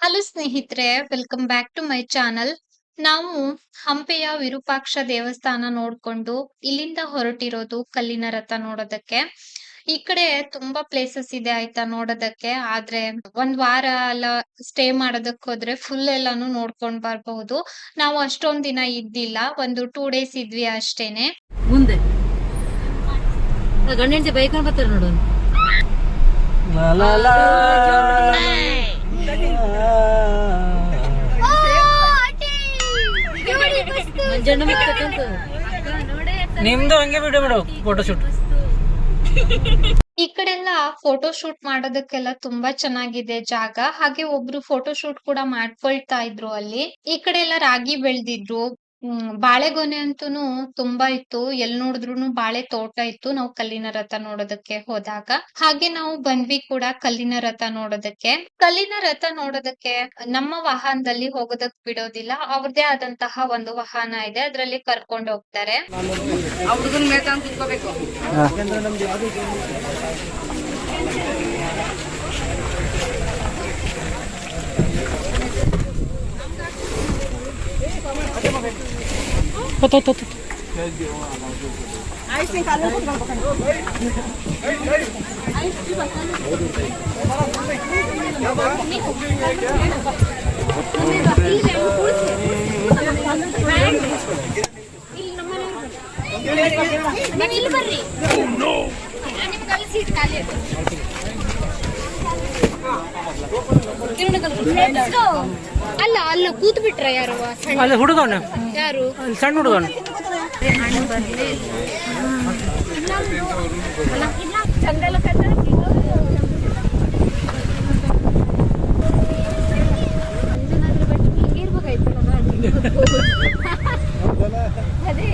Hello ಸ್ನೇಹಿತರೆ welcome back to my channel ನಾವು ಹಂಪೆಯ ವಿರೂಪಾಕ್ಷ ದೇವಸ್ಥಾನ ನೋಡ್ಕೊಂಡು ಇಲ್ಲಿಂದ ಹೊರಟಿರೋದು ಕಲ್ಲಿನ ರಥ ನೋಡೋದಕ್ಕೆ. ಈ ಕಡೆ ತುಂಬಾ ಪ್ಲೇಸಸ್ ಇದೆ ಆಯ್ತಾ ನೋಡೋದಕ್ಕೆ. ಆದ್ರೆ ಒಂದ್ ವಾರ ಎಲ್ಲ ಸ್ಟೇ ಮಾಡೋದಕ್ ಹೋದ್ರೆ ಫುಲ್ ಎಲ್ಲಾನು ನೋಡ್ಕೊಂಡ್ ಬರ್ಬಹುದು. ನಾವು ಅಷ್ಟೊಂದ್ ದಿನ ಇದ್ದಿಲ್ಲ. ಒಂದು ಟೂ ಡೇಸ್ ಇದ್ವಿ ಅಷ್ಟೇನೆ. ಮುಂದೆ. ಗಂಡ ಹೆಂಡತಿ ಬೈಕೊಂಡ್ ಬರ್ತಾರೆ ನಿಮ್ದು ಹಂಗೆ ಬಿಡು ಮೇಡಮ್ ಫೋಟೋ ಶೂಟ್ ಈ ಕಡೆ ಎಲ್ಲ ಫೋಟೋ ಶೂಟ್ ಮಾಡೋದಕ್ಕೆಲ್ಲ ತುಂಬಾ ಚೆನ್ನಾಗಿದೆ ಜಾಗ. ಹಾಗೆ ಒಬ್ರು ಫೋಟೋ ಶೂಟ್ ಕೂಡ ಮಾಡ್ಕೊಳ್ತಾ ಇದ್ರು ಅಲ್ಲಿ. ಈ ಕಡೆ ಎಲ್ಲ ರಾಗಿ ಬೆಳ್ದಿದ್ರು. ಹ್ಮ್ ಬಾಳೆಗೊನೆ ಅಂತೂನು ತುಂಬಾ ಇತ್ತು. ಎಲ್ ನೋಡಿದ್ರುನು ಬಾಳೆ ತೋಟ ಇತ್ತು ನಾವು ಕಲ್ಲಿನ ರಥ ನೋಡೋದಕ್ಕೆ ಹೋದಾಗ. ಹಾಗೆ ನಾವು ಬಂದ್ವಿ ಕೂಡ ಕಲ್ಲಿನ ರಥ ನೋಡೋದಕ್ಕೆ. ಕಲ್ಲಿನ ರಥ ನೋಡೋದಕ್ಕೆ ನಮ್ಮ ವಾಹನದಲ್ಲಿ ಹೋಗೋದಕ್ ಬಿಡೋದಿಲ್ಲ. ಅವ್ರದೇ ಆದಂತಹ ಒಂದು ವಾಹನ ಇದೆ. ಅದ್ರಲ್ಲಿ ಕರ್ಕೊಂಡು ಹೋಗ್ತಾರೆ. तो तो तो तो आइस निकालो ಇಲ್ಲಿ ಬರ್ರಿ ನಿಮ್ಗಲ್ಲಿ ಸೀಟ್ ಖಾಲಿ ಇರ್ತದೆ ಅಲ್ಲ ಅಲ್ಲ ಕೂತ್ ಬಿಟ್ರ ಯಾರು ಅಲ್ಲ ಹುಡುಗನ? ಯಾರು? ಸಣ್ಣ ಹುಡುಗನ? ಅದೇ.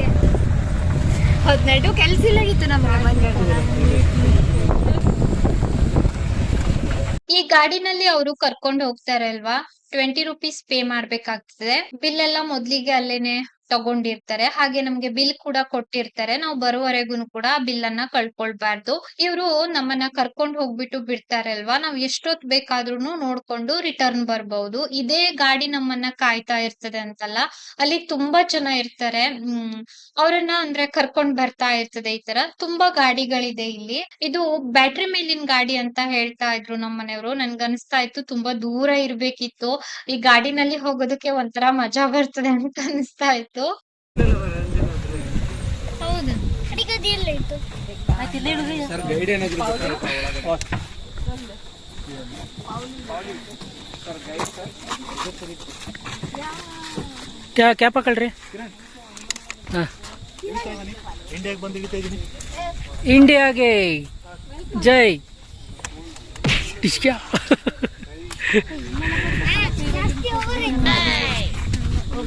ಹದಿನೆಂಟು ಕೆಲ್ಸ ಇಲ್ಲಾಗಿತ್ತು ನಮ್ಮ ಈ ಗಾಡಿನಲ್ಲಿ ಅವರು ಕರ್ಕೊಂಡು ಹೋಗ್ತಾರೆ ಅಲ್ವಾ ಟ್ವೆಂಟಿ ರುಪೀಸ್ ಪೇ ಮಾಡ್ಬೇಕಾಗ್ತದೆ. ಬಿಲ್ ಎಲ್ಲ ಮೊದ್ಲಿಗೆ ಅಲ್ಲೇನೆ ತಗೊಂಡಿರ್ತಾರೆ. ಹಾಗೆ ನಮ್ಗೆ ಬಿಲ್ ಕೂಡ ಕೊಟ್ಟಿರ್ತಾರೆ. ನಾವು ಬರುವವರೆಗೂ ಕೂಡ ಬಿಲ್ ಅನ್ನ ಕಳ್ಕೊಳ್ಬಾರ್ದು. ಇವರು ನಮ್ಮನ್ನ ಕರ್ಕೊಂಡ್ ಹೋಗ್ಬಿಟ್ಟು ಬಿಡ್ತಾರೆ ಅಲ್ವಾ ನಾವ್ ಎಷ್ಟೊತ್ ಬೇಕಾದ್ರೂ ನೋಡ್ಕೊಂಡು ರಿಟರ್ನ್ ಬರ್ಬಹುದು ಇದೇ ಗಾಡಿ ನಮ್ಮನ್ನ ಕಾಯ್ತಾ ಇರ್ತದೆ ಅಂತಲ್ಲ. ಅಲ್ಲಿ ತುಂಬಾ ಜನ ಇರ್ತಾರೆ. ಹ್ಮ್, ಅವ್ರನ್ನ ಅಂದ್ರೆ ಕರ್ಕೊಂಡ್ ಬರ್ತಾ ಇರ್ತದೆ ಈ ತರ. ತುಂಬಾ ಗಾಡಿಗಳಿದೆ ಇಲ್ಲಿ. ಇದು ಬ್ಯಾಟ್ರಿ ಮೇಲಿನ ಗಾಡಿ ಅಂತ ಹೇಳ್ತಾ ಇದ್ರು ನಮ್ಮ ಮನೆಯವರು ಅನಿಸ್ತಾ ಇತ್ತು ತುಂಬಾ ದೂರ ಇರ್ಬೇಕಿತ್ತು. ಈ ಗಾಡಿನಲ್ಲಿ ಹೋಗೋದಕ್ಕೆ ಒಂಥರ ಮಜಾ ಬರ್ತದೆ ಅಂತ ಅನಿಸ್ತಾ ಇತ್ತು. ಹೌದು? ಆಯ್ತು ಇಲ್ಲೇ ಇಡುದು ಕ್ಯಾ ಕ್ಯಾಪ್ ಹಾಕಳ್ರಿ ಹಾ. ಇಂಡಿಯಾಗೆ ಜೈ. ಟಿಶ್ಕ್ಯಾ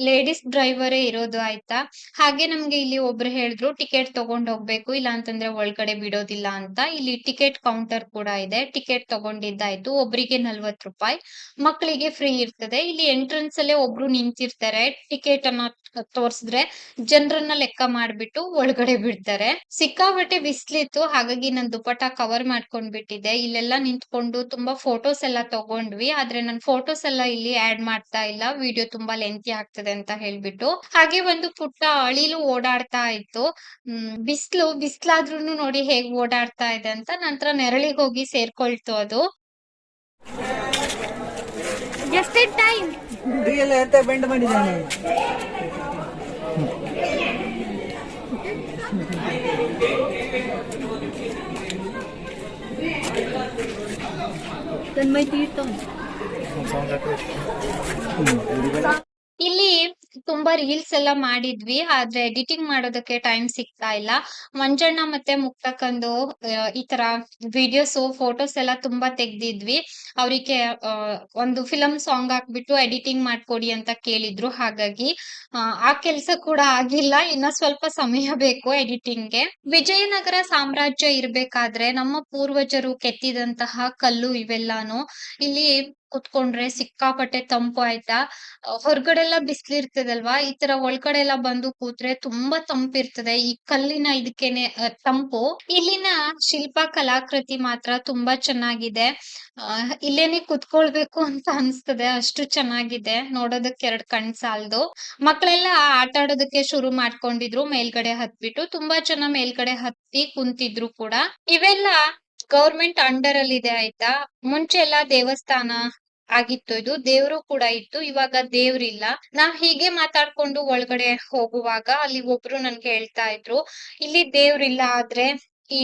ಲೇಡೀಸ್ ಡ್ರೈವರೇ ಇರೋದು ಆಯ್ತಾ? ಹಾಗೆ ನಮ್ಗೆ ಇಲ್ಲಿ ಒಬ್ರು ಹೇಳಿದ್ರು, ಟಿಕೆಟ್ ತಗೊಂಡ್ ಹೋಗ್ಬೇಕು, ಇಲ್ಲ ಅಂತಂದ್ರೆ ಒಳಗಡೆ ಬಿಡೋದಿಲ್ಲ ಅಂತ. ಇಲ್ಲಿ ಟಿಕೆಟ್ ಕೌಂಟರ್ ಕೂಡ ಇದೆ. ಟಿಕೆಟ್ ತಗೊಂಡಿದ್ದಾಯ್ತು. ಒಬ್ರಿಗೆ ನಲ್ವತ್ ರೂಪಾಯಿ. ಮಕ್ಕಳಿಗೆ ಫ್ರೀ ಇರ್ತದೆ. ಇಲ್ಲಿ ಎಂಟ್ರೆನ್ಸ್ ಅಲ್ಲೇ ಒಬ್ರು ನಿಂತಿರ್ತಾರೆ. ಟಿಕೆಟ್ ಅನ್ನ ತೋರ್ಸಿದ್ರೆ ಜನರನ್ನ ಲೆಕ್ಕ ಮಾಡ್ಬಿಟ್ಟು ಒಳಗಡೆ ಬಿಡ್ತಾರೆ. ಸಿಕ್ಕಾಬಟ್ಟೆ ಬಿಸ್ಲಿತ್ತು, ಹಾಗಾಗಿ ನನ್ ದುಪಟ್ಟ ಕವರ್ ಮಾಡ್ಕೊಂಡ್ ಬಿಟ್ಟಿದ್ದೆ. ಇಲ್ಲೆಲ್ಲ ನಿಂತ್ಕೊಂಡು ತುಂಬಾ ಫೋಟೋಸ್ ಎಲ್ಲ ತಗೊಂಡ್ವಿ. ಆದ್ರೆ ನನ್ ಫೋಟೋಸ್ ಎಲ್ಲ ಇಲ್ಲಿ ಆಡ್ ಮಾಡ್ತಾ ಇಲ್ಲ. ವಿಡಿಯೋ ತುಂಬಾ ಲೆಂತಿ ಆಗ್ತದೆ ಅಂತ ಹೇಳ್ಬಿಟ್ಟು. ಹಾಗೆ ಒಂದು ಪುಟ್ಟ ಅಳಿಲು ಓಡಾಡ್ತಾ ಇತ್ತು. ಬಿಸ್ಲು, ಬಿಸ್ಲಾದ್ರೂನು ನೋಡಿ ಹೇಗ್ ಓಡಾಡ್ತಾ ಇದೆ ಅಂತ ನಂತರ ನೆರಳಿಗೆ ಹೋಗಿ ಸೇರ್ಕೊಳ್ತು ಅದು. ಎಷ್ಟೇ ಟೈಮ್ ಅಂತ ಬೆಂಡ್ ಮಾಡಿದ್ದಾನೆ ತನ್ ಮೈ ಇಲ್ಲಿ ತುಂಬಾ ರೀಲ್ಸ್ ಎಲ್ಲ ಮಾಡಿದ್ವಿ, ಆದ್ರೆ ಎಡಿಟಿಂಗ್ ಮಾಡೋದಕ್ಕೆ ಟೈಮ್ ಸಿಗ್ತಾ ಇಲ್ಲ. ಮಂಜಣ್ಣ ಮತ್ತೆ ಮುಕ್ತಕ್ಕಂದು ಈ ತರ ವಿಡಿಯೋಸ್ ಫೋಟೋಸ್ ಎಲ್ಲ ತುಂಬಾ ತೆಗ್ದಿದ್ವಿ. ಅವರಿಗೆ ಒಂದು ಫಿಲಂ ಸಾಂಗ್ ಹಾಕ್ಬಿಟ್ಟು ಎಡಿಟಿಂಗ್ ಮಾಡ್ಕೊಡಿ ಅಂತ ಕೇಳಿದ್ರು. ಹಾಗಾಗಿ, ಆ ಕೆಲ್ಸ ಕೂಡ ಆಗಿಲ್ಲ. ಇನ್ನ ಸ್ವಲ್ಪ ಸಮಯ ಬೇಕು ಎಡಿಟಿಂಗ್ಗೆ ವಿಜಯನಗರ ಸಾಮ್ರಾಜ್ಯ ಇರ್ಬೇಕಾದ್ರೆ ನಮ್ಮ ಪೂರ್ವಜರು ಕೆತ್ತಿದಂತಹ ಕಲ್ಲು ಇವೆಲ್ಲಾನು ಇಲ್ಲಿ ಕುತ್ಕೊಂಡ್ರೆ ಸಿಕ್ಕಾಪಟ್ಟೆ ತಂಪು ಆಯ್ತಾ? ಹೊರ್ಗಡೆ ಎಲ್ಲಾ ಬಿಸ್ಲಿರ್ತದಲ್ವಾ? ಈ ತರ ಒಳಗಡೆ ಎಲ್ಲ ಬಂದು ಕೂತ್ರೆ ತುಂಬಾ ತಂಪಿರ್ತದೆ. ಈ ಕಲ್ಲಿನ ಇದಕ್ಕೇನೆ ತಂಪು. ಇಲ್ಲಿನ ಶಿಲ್ಪ ಕಲಾಕೃತಿ ಮಾತ್ರ ತುಂಬಾ ಚೆನ್ನಾಗಿದೆ. ಇಲ್ಲೇನೆ ಕುತ್ಕೊಳ್ಬೇಕು ಅಂತ ಅನ್ಸ್ತದೆ. ಅಷ್ಟು ಚೆನ್ನಾಗಿದೆ. ನೋಡೋದಕ್ಕೆ ಎರಡ್ ಕಣ್ ಸಾಲದು. ಮಕ್ಳೆಲ್ಲಾ ಆಟ ಆಡೋದಕ್ಕೆ ಶುರು ಮಾಡ್ಕೊಂಡಿದ್ರು. ಮೇಲ್ಗಡೆ ಹತ್ಬಿಟ್ಟು ತುಂಬಾ ಜನ ಮೇಲ್ಗಡೆ ಹತ್ತಿ ಕುಂತಿದ್ರು ಕೂಡ. ಇವೆಲ್ಲ ಗೌರ್ಮೆಂಟ್ ಅಂಡರ್ ಅಲ್ಲಿ ಇದೆ ಆಯ್ತಾ? ಮುಂಚೆ ಎಲ್ಲಾ ದೇವಸ್ಥಾನ ಆಗಿತ್ತು ಇದು ದೇವ್ರು ಕೂಡ ಇತ್ತು, ಇವಾಗ ದೇವ್ರಿಲ್ಲ ನಾ ಹೀಗೆ ಮಾತಾಡ್ಕೊಂಡು ಒಳಗಡೆ ಹೋಗುವಾಗ ಅಲ್ಲಿ ಒಬ್ರು ನನ್ಗೆ ಹೇಳ್ತಾ ಇದ್ರು, ಇಲ್ಲಿ ದೇವ್ರಿಲ್ಲ ಆದ್ರೆ ಈ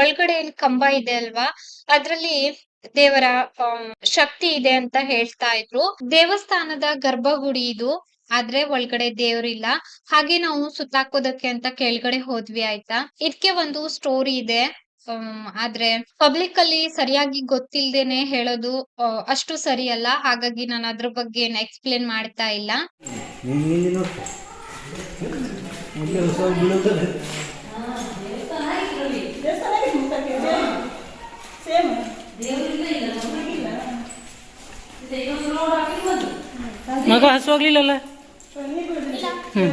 ಒಳಗಡೆ ಏನ್ ಕಂಬ ಇದೆ ಅಲ್ವಾ, ಅದ್ರಲ್ಲಿ ದೇವರ ಶಕ್ತಿ ಇದೆ ಅಂತ ಹೇಳ್ತಾ ಇದ್ರು. ದೇವಸ್ಥಾನದ ಗರ್ಭಗುಡಿ ಇದು, ಆದ್ರೆ ಒಳಗಡೆ ದೇವ್ರಿಲ್ಲ ಹಾಗೆ ನಾವು ಸುತ್ತಾಕೋದಕ್ಕೆ ಅಂತ ಕೆಳಗಡೆ ಹೋದ್ವಿ ಆಯ್ತಾ. ಇದಕ್ಕೆ ಒಂದು ಸ್ಟೋರಿ ಇದೆ. ಆದ್ರೆ ಪಬ್ಲಿಕ್ ಅಲ್ಲಿ ಸರಿಯಾಗಿ ಗೊತ್ತಿಲ್ದೇನೆ ಹೇಳೋದು ಅಷ್ಟು ಸರಿಯಲ್ಲ ಹಾಗಾಗಿ ನಾನು ಅದ್ರ ಬಗ್ಗೆ ಏನು ಎಕ್ಸ್ಪ್ಲೇನ್ ಮಾಡ್ತಾ ಇಲ್ಲ. ಮಗ ಹಸುವಾಗ್ಲಿಲ್ಲಲ್ಲ ಹ್ಮ್.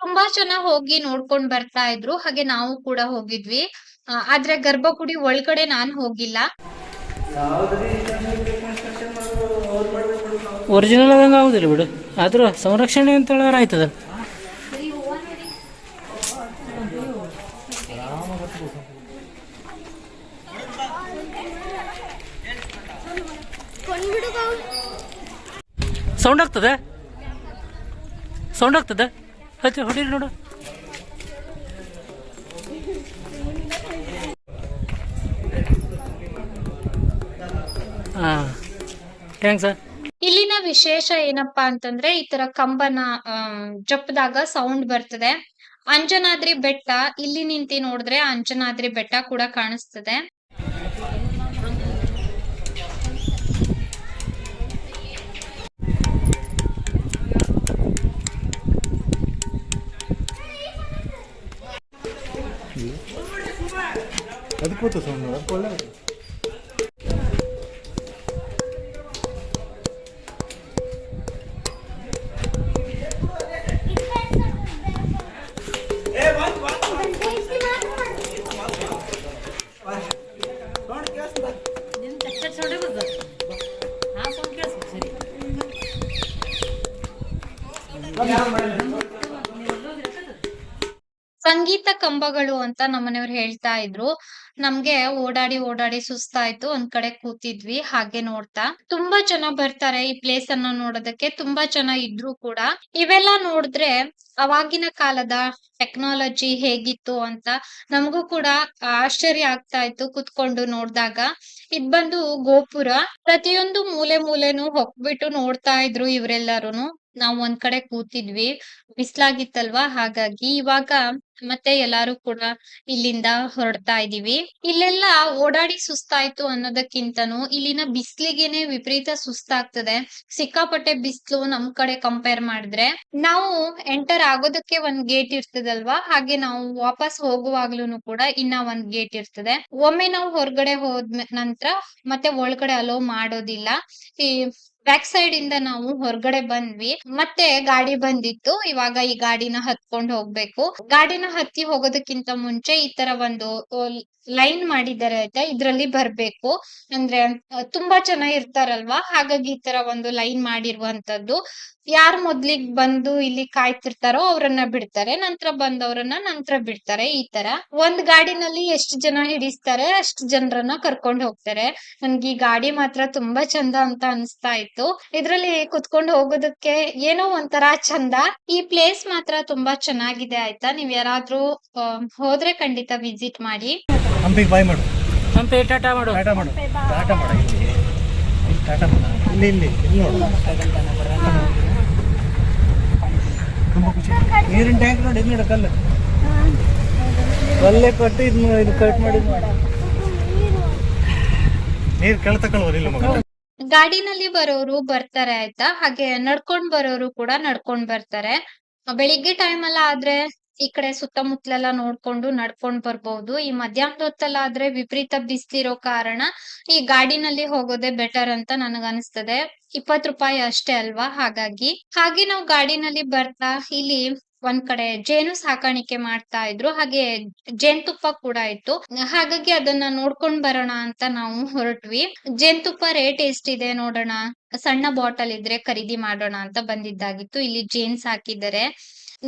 ತುಂಬಾ ಜನ ಹೋಗಿ ನೋಡ್ಕೊಂಡ್ ಬರ್ತಾ ಇದ್ರು, ಹಾಗೆ ನಾವು ಕೂಡ ಹೋಗಿದ್ವಿ. ಆದ್ರೆ ಗರ್ಭಗುಡಿ ಒಳಗಡೆ ನಾನ್ ಹೋಗಿಲ್ಲ. ಒರಿಜಿನಲ್ ಆದಂಗೆ ಆಗುದಿಲ್ಲ ಬಿಡು. ಆದ್ರೂ ಸಂರಕ್ಷಣೆ ಅಂತ ಹೇಳಿದ್ರೆ ಆಯ್ತದ? ಸೌಂಡ್ ಆಗ್ತದೆ? ಸೌಂಡ್ ಆಗ್ತದೆ? ಹಚ್ಚಿ ಹೊಡೀರಿ ನೋಡು. ಇಲ್ಲಿನ ವಿಶೇಷ ಏನಪ್ಪಾ ಅಂತಂದ್ರೆ ಈ ತರ ಕಂಬನ ಜಪ್ಪದಾಗ ಸೌಂಡ್ ಬರ್ತದೆ. ಅಂಜನಾದ್ರಿ ಬೆಟ್ಟ ಇಲ್ಲಿ ನಿಂತಿ ನೋಡಿದ್ರೆ ಅಂಜನಾದ್ರಿ ಬೆಟ್ಟ ಕೂಡ ಕಾಣಿಸ್ತದೆ. ಅದಕ್ಕೆ ಕಂಬಗಳು ಅಂತ ನಮ್ಮನೆಯವ್ರು ಹೇಳ್ತಾ ಇದ್ರು. ನಮ್ಗೆ ಓಡಾಡಿ ಓಡಾಡಿ ಸುಸ್ತಾಯ್ತು, ಒಂದ್ ಕಡೆ ಕೂತಿದ್ವಿ, ಹಾಗೆ ನೋಡ್ತಾ. ತುಂಬಾ ಜನ ಬರ್ತಾರೆ ಈ ಪ್ಲೇಸ್ ಅನ್ನ ನೋಡೋದಕ್ಕೆ, ತುಂಬಾ ಜನ ಇದ್ರು ಕೂಡ. ಇವೆಲ್ಲ ನೋಡಿದ್ರೆ ಅವಾಗಿನ ಕಾಲದ ಟೆಕ್ನಾಲಜಿ ಹೇಗಿತ್ತು ಅಂತ ನಮಗೂ ಕೂಡ ಆಶ್ಚರ್ಯ ಆಗ್ತಾ ಇತ್ತು ಕುತ್ಕೊಂಡು ನೋಡಿದಾಗ. ಇದ್ ಬಂದು ಗೋಪುರ. ಪ್ರತಿಯೊಂದು ಮೂಲೆ ಮೂಲೆನೂ ಹೊಕ್ಬಿಟ್ಟು ನೋಡ್ತಾ ಇದ್ರು ಇವ್ರೆಲ್ಲಾರುನು. ನಾವು ಒಂದ್ ಕಡೆ ಕೂತಿದ್ವಿ. ಬಿಸ್ಲಾಗಿತ್ತಲ್ವಾ? ಹಾಗಾಗಿ ಇವಾಗ ಮತ್ತೆ ಎಲ್ಲಾರು ಕೂಡ ಇಲ್ಲಿಂದ ಹೊರಡ್ತಾ ಇದೀವಿ ಇಲ್ಲೆಲ್ಲ ಓಡಾಡಿ ಸುಸ್ತಾಯ್ತು ಅನ್ನೋದಕ್ಕಿಂತನೂ ಇಲ್ಲಿನ ಬಿಸಿಲಿಗೆನೆ ವಿಪರೀತ ಸುಸ್ತಾಗ್ತದೆ. ಸಿಕ್ಕಾಪಟ್ಟೆ ಬಿಸ್ಲು ನಮ್ ಕಡೆ ಕಂಪೇರ್ ಮಾಡಿದ್ರೆ. ನಾವು ಎಂಟರ್ ಆಗೋದಕ್ಕೆ ಒಂದ್ ಗೇಟ್ ಇರ್ತದಲ್ವಾ? ಹಾಗೆ ನಾವು ವಾಪಸ್ ಹೋಗುವಾಗ್ಲೂನು ಕೂಡ ಇನ್ನ ಒಂದ್ ಗೇಟ್ ಇರ್ತದೆ. ಒಮ್ಮೆ ನಾವು ಹೊರಗಡೆ ಹೋದ್ ನಂತರ ಮತ್ತೆ ಒಳಗಡೆ ಅಲೋ ಮಾಡೋದಿಲ್ಲ. ಈ ಬ್ಯಾಕ್ ಸೈಡ್ ಇಂದ ನಾವು ಹೊರಗಡೆ ಬಂದ್ವಿ. ಮತ್ತೆ ಗಾಡಿ ಬಂದಿತ್ತು. ಇವಾಗ ಈ ಗಾಡಿನ ಹತ್ಕೊಂಡ್ ಹೋಗ್ಬೇಕು. ಗಾಡಿನ ಹತ್ತಿ ಹೋಗೋದಕ್ಕಿಂತ ಮುಂಚೆ ಈ ತರ ಒಂದು ಲೈನ್ ಮಾಡಿದ್ದಾರೆ ಆಯ್ತಾ ಇದ್ರಲ್ಲಿ ಬರ್ಬೇಕು. ಅಂದ್ರೆ ತುಂಬಾ ಜನ ಇರ್ತಾರಲ್ವಾ? ಹಾಗಾಗಿ ಈ ತರ ಒಂದು ಲೈನ್ ಮಾಡಿರುವಂತದ್ದು ಯಾರ್ ಮೊದ್ಲಿಗ್ ಬಂದು ಇಲ್ಲಿ ಕಾಯ್ತಿರ್ತಾರೋ ಅವ್ರನ್ನ ಬಿಡ್ತಾರೆ, ನಂತರ ಬಂದವರನ್ನ ನಂತರ ಬಿಡ್ತಾರೆ, ಈ ತರ. ಒಂದ್ ಗಾಡಿನಲ್ಲಿ ಎಷ್ಟು ಜನ ಹಿಡಿಸ್ತಾರೆ, ಅಷ್ಟು ಜನರನ್ನ ಕರ್ಕೊಂಡು ಹೋಗ್ತಾರೆ. ನನ್ಗೆ ಈ ಗಾಡಿ ಮಾತ್ರ ತುಂಬಾ ಚಂದ ಅಂತ ಅನ್ಸ್ತಾ ಇತ್ತು. ಇದ್ರಲ್ಲಿ ಕುತ್ಕೊಂಡು ಹೋಗೋದಕ್ಕೆ ಏನೋ ಒಂಥರ ಚಂದ. ಈ ಪ್ಲೇಸ್ ಮಾತ್ರ ತುಂಬಾ ಚೆನ್ನಾಗಿದೆ ಆಯ್ತಾ? ನೀವ್ ಯಾರಾದ್ರೂ ಹೋದ್ರೆ ಖಂಡಿತ ವಿಸಿಟ್ ಮಾಡಿ. ಹಂಪಿಗೆ ಬಾಯ್ ಮಾಡು. ಹಂಪಿ ಟಾಟಾ ಮಾಡು. ಟಾಟಾ ಮಾಡು. ಟಾಟಾ ಮಾಡ ಇಲ್ಲಿ. ಇಲ್ಲಿ ಟಾಟಾ ಮಾಡ. ಇಲ್ಲಿ ಇಲ್ಲಿ ಇಲ್ಲಿ ನೋಡು. ತುಂಬ ಖುಷಿ. ನೀರಿನ ಟ್ಯಾಂಕ್ ನೋಡಿ ಇಲ್ಲಿ ನೋಡು ಕಲ್ಲು. ಕಲ್ಲೇ ಕಟ್ಟು ಇದು ಇದು ಕಟ್ ಮಾಡಿ. ನೀರು ಕೆಳ ತಗೊಳ್ಬೋದು ಇಲ್ಲ ಮಗ. ಗಾಡಿನಲ್ಲಿ ಬರೋರು ಬರ್ತಾರೆ ಆಯ್ತಾ? ಹಾಗೆ ನಡ್ಕೊಂಡ್ ಬರೋರು ಕೂಡ ನಡ್ಕೊಂಡ್ ಬರ್ತಾರೆ. ಬೆಳಿಗ್ಗೆ ಟೈಮ್ ಅಲ್ಲ ಆದ್ರೆ? ಈ ಕಡೆ ಸುತ್ತಮುತ್ತಲೆಲ್ಲ ನೋಡ್ಕೊಂಡು ನಡ್ಕೊಂಡ್ ಬರ್ಬಹುದು ಈ ಮಧ್ಯಾಹ್ನದ ಹೊತ್ತಲ್ಲಾದ್ರೆ ವಿಪರೀತ ಬಿಸ್ಲಿರೋ ಕಾರಣ ಈ ಗಾಡಿನಲ್ಲಿ ಹೋಗೋದೇ ಬೆಟರ್ ಅಂತ ನನಗ ಅನಿಸ್ತದೆ ಇಪ್ಪತ್ ರೂಪಾಯಿ ಅಷ್ಟೇ ಅಲ್ವಾ? ಹಾಗಾಗಿ. ಹಾಗೆ ನಾವು ಗಾಡಿನಲ್ಲಿ ಬರ್ತಾ ಇಲ್ಲಿ ಒಂದ್ ಕಡೆ ಜೇನು ಸಾಕಾಣಿಕೆ ಮಾಡ್ತಾ ಇದ್ರು. ಹಾಗೆ ಜೇನ್ತುಪ್ಪ ಕೂಡ ಇತ್ತು. ಹಾಗಾಗಿ ಅದನ್ನ ನೋಡ್ಕೊಂಡ್ ಬರೋಣ ಅಂತ ನಾವು ಹೊರಟ್ವಿ. ಜೇನ್ತುಪ್ಪ ರೇಟ್ ಎಷ್ಟಿದೆ ನೋಡೋಣ. ಸಣ್ಣ ಬಾಟಲ್ ಇದ್ರೆ ಖರೀದಿ ಮಾಡೋಣ ಅಂತ ಬಂದಿದ್ದಾಗಿತ್ತು. ಇಲ್ಲಿ ಜೇನ್ಸ್ ಹಾಕಿದ್ದಾರೆ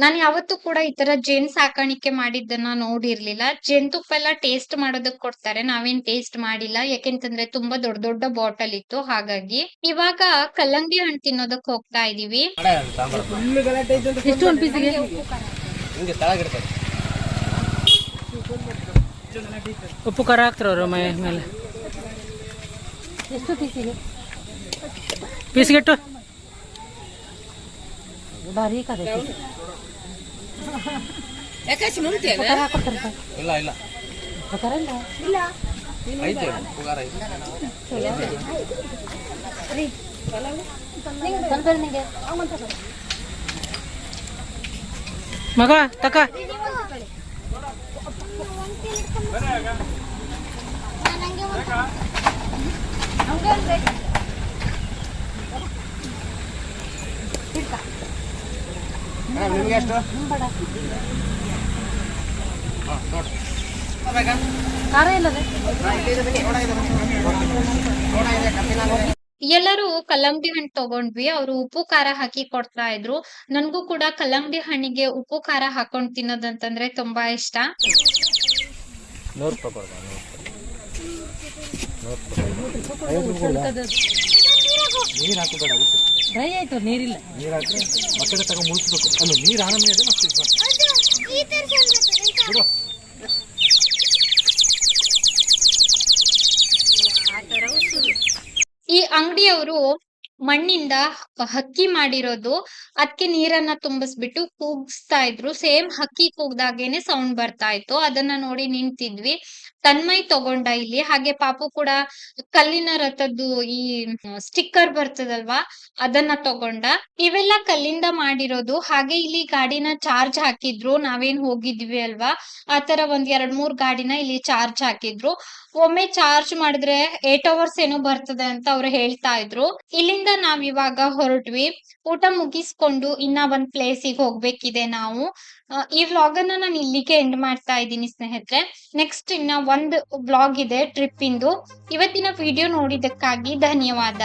ನಾನ್ ಯಾವತ್ತೂ ಕೂಡ ಈ ತರ ಜೇನ್ ಸಾಕಾಣಿಕೆ ಮಾಡಿದ್ದನ್ನ ನೋಡಿರ್ಲಿಲ್ಲ. ಜೇನ್ತುಪ್ಪ ಎಲ್ಲ ಟೇಸ್ಟ್ ಮಾಡೋದಕ್ ಕೊಡ್ತಾರೆ. ನಾವೇನ್ ಟೇಸ್ಟ್ ಮಾಡಿಲ್ಲ. ಯಾಕೆಂತಂದ್ರೆ ತುಂಬಾ ದೊಡ್ಡ ದೊಡ್ಡ ಬಾಟಲ್ ಇತ್ತು. ಹಾಗಾಗಿ ಇವಾಗ ಕಲ್ಲಂಗಡಿ ಹಣ್ಣು ತಿನ್ನೋದಕ್ ಹೋಗ್ತಾ ಇದೀವಿ. ಉಪ್ಪು ಖಾರ ಮೈ ಮೇಲೆ. ಎಷ್ಟು ಪೀಸಿಗೆ ಪೀಸ್ಗೆಟ್ಟು ಭಾರಿ ಕದೆ ಇಲ್ಲ ಇಲ್ಲ ಇಲ್ಲ ಐತೆ ಪುಗಾರ ಐತೆ ಮಗ ತಕ ನಿಮ್ಗೆ ಎಷ್ಟು? ಎಲ್ಲರೂ ಕಲ್ಲಂಗಡಿ ಹಣ್ಣು ತಗೊಂಡ್ವಿ. ಅವ್ರು ಉಪ್ಪು ಖಾರ ಹಾಕಿ ಕೊಡ್ತಾ ಇದ್ರು. ನನ್ಗೂ ಕೂಡ ಕಲ್ಲಂಗಡಿ ಹಣ್ಣಿಗೆ ಉಪ್ಪು ಖಾರ ಹಾಕೊಂಡ್ ತಿನ್ನೋದಂತಂದ್ರೆ ತುಂಬಾ ಇಷ್ಟ. ನೂರು ಹಾಕಬೇಡ ಉಸು ಡ್ರೈ ಆಯ್ತು ನೀರಿಲ್ಲ? ನೀರು ಹಾಕಿ ಬಕೆಟ್ ತಗೊಂಡು ಮುಳಿಸ್ಬೇಕು. ಅಲ್ಲ ನೀರು ಆನಮನೆ ಇದೆ ಮತ್ತೆ ಬಿಡು. ಈ ಅಂಗಡಿಯವರು ಮಣ್ಣಿಂದ ಹಕ್ಕಿ ಮಾಡಿರೋದು ಅದಕ್ಕೆ ನೀರನ್ನ ತುಂಬಿಸ್ಬಿಟ್ಟು ಕೂಗಿಸ್ತಾ ಇದ್ರು. ಸೇಮ್ ಹಕ್ಕಿ ಕೂಗ್ದಾಗೇನೆ ಸೌಂಡ್ ಬರ್ತಾ ಇತ್ತು. ಅದನ್ನ ನೋಡಿ ನಿಂತಿದ್ವಿ. ತನ್ಮಯ್ ತಗೊಂಡ ಇಲ್ಲಿ. ಹಾಗೆ ಪಾಪು ಕೂಡ ಕಲ್ಲಿನ ರಥದ್ದು ಈ ಸ್ಟಿಕ್ಕರ್ ಬರ್ತದಲ್ವಾ? ಅದನ್ನ ತಗೊಂಡ. ಇವೆಲ್ಲ ಕಲ್ಲಿಂದ ಮಾಡಿರೋದು. ಹಾಗೆ ಇಲ್ಲಿ ಗಾಡಿನ ಚಾರ್ಜ್ ಹಾಕಿದ್ರು. ನಾವೇನ್ ಹೋಗಿದ್ವಿ ಅಲ್ವಾ? ಆತರ ಒಂದ್ ಎರಡ್ ಮೂರ್ ಗಾಡಿನ ಇಲ್ಲಿ ಚಾರ್ಜ್ ಹಾಕಿದ್ರು. ಒಮ್ಮೆ ಚಾರ್ಜ್ ಮಾಡಿದ್ರೆ ಏಟ್ ಅವರ್ಸ್ ಏನೋ ಬರ್ತದೆ ಅಂತ ಅವ್ರು ಹೇಳ್ತಾ ಇದ್ರು. ಇಲ್ಲಿಂದ ನಾವ್ ಇವಾಗ ಹೊರಟ್ವಿ. ಊಟ ಮುಗಿಸ್ಕೊಂಡು ಇನ್ನ ಒಂದ್ ಪ್ಲೇಸಿಗೆ ಹೋಗ್ಬೇಕಿದೆ ನಾವು. ಈ ವ್ಲಾಗ್ ಅನ್ನ ನಾನು ಇಲ್ಲಿಗೆ ಎಂಡ್ ಮಾಡ್ತಾ ಇದ್ದೀನಿ, ಸ್ನೇಹಿತರೆ. ನೆಕ್ಸ್ಟ್ ಇನ್ನ ಒಂದು ವ್ಲಾಗ್ ಇದೆ ಟ್ರಿಪ್ ಇಂದು. ಇವತ್ತಿನ ವಿಡಿಯೋ ನೋಡಿದಕ್ಕಾಗಿ ಧನ್ಯವಾದ.